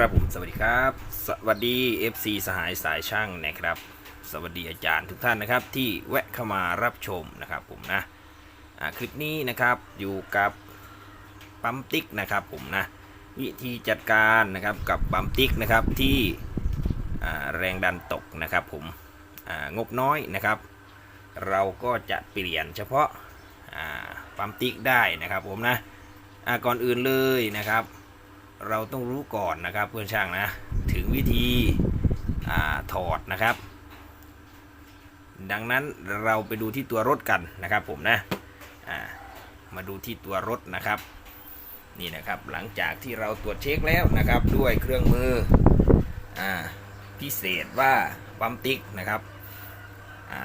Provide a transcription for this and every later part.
ครับผมสวัสดีครับ สวัสดี FC สหายสายช่างนะครับ สวัสดีอาจารย์ทุกท่านนะครับ ที่แวะเข้ามารับชมนะครับผมนะคลิปนี้นะครับอยู่กับปั๊มติ๊กนะครับผมนะวิธีจัดการนะครับกับปั๊มติ๊กนะครับที่แรงดันตกนะครับผมงบน้อยนะครับ เราก็จะเปลี่ยนเฉพาะปั๊มติ๊กได้นะครับผมนะก่อนอื่นเลยนะครับ เราต้องรู้ก่อนนะครับเพื่อนช่างนะ ถึงวิธีอถอดนะครับ ดังนั้นเราไปดูที่ตัวรถกันนะครับผมนะามาดูที่ตัวรถนะครับนี่นะครับหลังจากที่เราตรวจเช็คแล้วนะครับ ด้วยเครื่องมืออพิเศษว่าปั๊มติ๊กนะครับ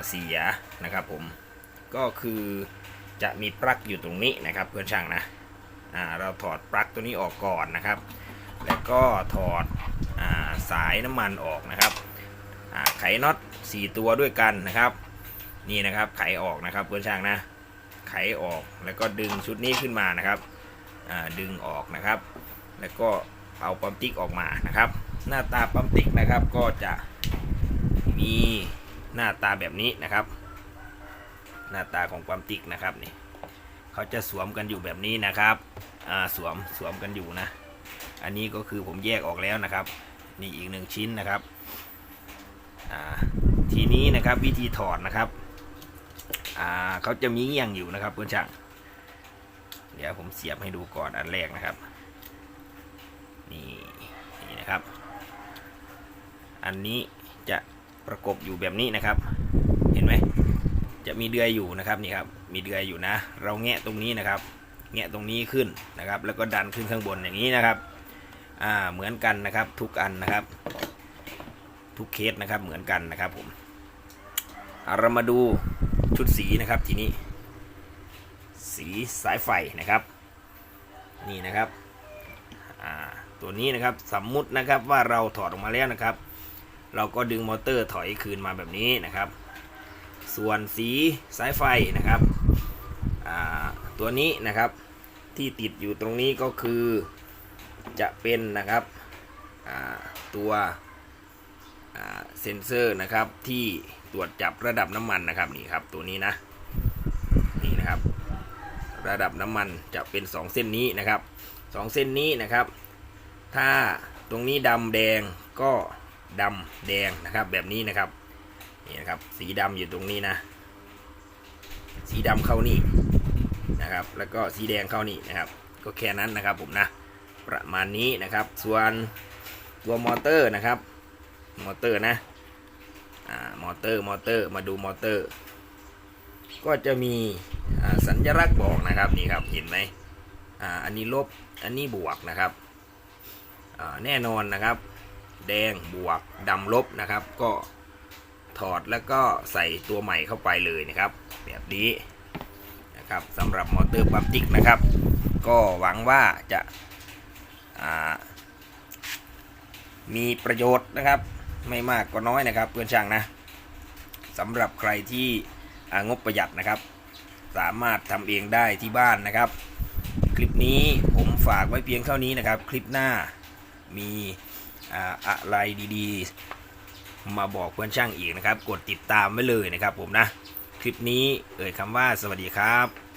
เสียนะครับผมก็คือจะมีปลั๊กอยู่ตรงนี้นะครับเพื่อนช่างนะ อ่าเราถอดปลั๊กตัวนี้ออกก่อนนะครับ แล้วก็ถอดอาสายน้ำมันออกนะครับอ่าไขน็อต4 ตัวด้วยกันนะครับ นี่นะครับไขออกนะครับเพื่อนช่างนะ ไขออกแล้วก็ดึงชุดนี้ขึ้นมานะครับอ่าดึงออกนะครับ แล้วก็เอาปั๊มติ๊กออกมานะครับ หน้าตาปั๊มติ๊กนะครับก็จะมีหน้าตาแบบนี้นะครับ หน้าตาของปั๊มติ๊กนะครับนี่ เขาจะสวมกันอยู่แบบนี้นะครับอ่าสวมสวมกันอยู่นะ อันนี้ก็คือผมแยกออกแล้วนะครับ นี่อีกหนึ่งชิ้นนะครับอ่าทีนี้นะครับวิธีถอดนะครับอ่าเขาจะมีเงี้ยงอยู่นะครับเพื่อนช่างเดี๋ยวผมเสียบให้ดูก่อนอันแรกนะครับ นี่นี่นะครับ อันนี้จะประกบอยู่แบบนี้นะครับ จะมีเดือยอยู่นะครับนี่ครับมีเดือยอยู่นะ เราแงะตรงนี้นะครับ แงะตรงนี้ขึ้นนะครับ แล้วก็ดันขึ้นข้างบนอย่างนี้นะครับอ่าเหมือนกันนะครับทุกอันนะครับ ทุกเคสนะครับเหมือนกันนะครับผมเรามาดูชุดสีนะครับทีนี้ สีสายไฟนะครับ นี่นะครับอ่าตัวนี้นะครับสมมุตินะครับว่าเราถอดออกมาแล้วนะครับ เราก็ดึงมอเตอร์ถอยคืนมาแบบนี้นะครับ ส่วนสีสายไฟนะครับตัวนี้นะครับที่ติดอยู่ตรงนี้ก็คือจะเป็นนะครับตัวเซ็นเซอร์นะครับที่ตรวจจับระดับน้ำมันนะครับนี่ครับตัวนี้นะนี่นะครับ ระดับน้ำมันจะเป็น 2 เส้นนี้นะครับสองเส้นนี้นะครับ ถ้าตรงนี้ดำแดงก็ดำแดงนะครับแบบนี้นะครับ นี่นะครับ สีดำอยู่ตรงนี้นะ สีดำเข้านี่นะครับ แล้วก็สีแดงเข้านี่นะครับ ก็แค่นั้นนะครับผมนะ ประมาณนี้นะครับ ส่วนตัวมอเตอร์นะครับ มอเตอร์นะอ่ามอเตอร์ มอเตอร์ มาดูมอเตอร์ ก็จะมีสัญลักษณ์บอกนะครับนี่ครับ เห็นไหมอ่า อันนี้ลบ อันนี้บวกนะครับอ่าแน่นอนนะครับ แดงบวกดำลบนะครับ ก็ ถอดแล้วก็ใส่ตัวใหม่เข้าไปเลยนะครับ แบบนี้นะครับสำหรับมอเตอร์ปั๊มติ๊กนะครับ ก็หวังว่าจะามีประโยชน์นะครับ ไม่มากก็น้อยนะครับ เพื่อนช่างนะสำหรับใครที่งบประหยัดนะครับ สามารถทำเองได้ที่บ้านนะครับ คลิปนี้ผมฝากไว้เพียงเท่านี้นะครับ คลิปหน้ามีอ่าอะไรดีๆ มาบอกเพื่อนช่างอีกนะครับ กดติดตามไว้เลยนะครับผมนะ คลิปนี้เอ่ยคำว่าสวัสดีครับ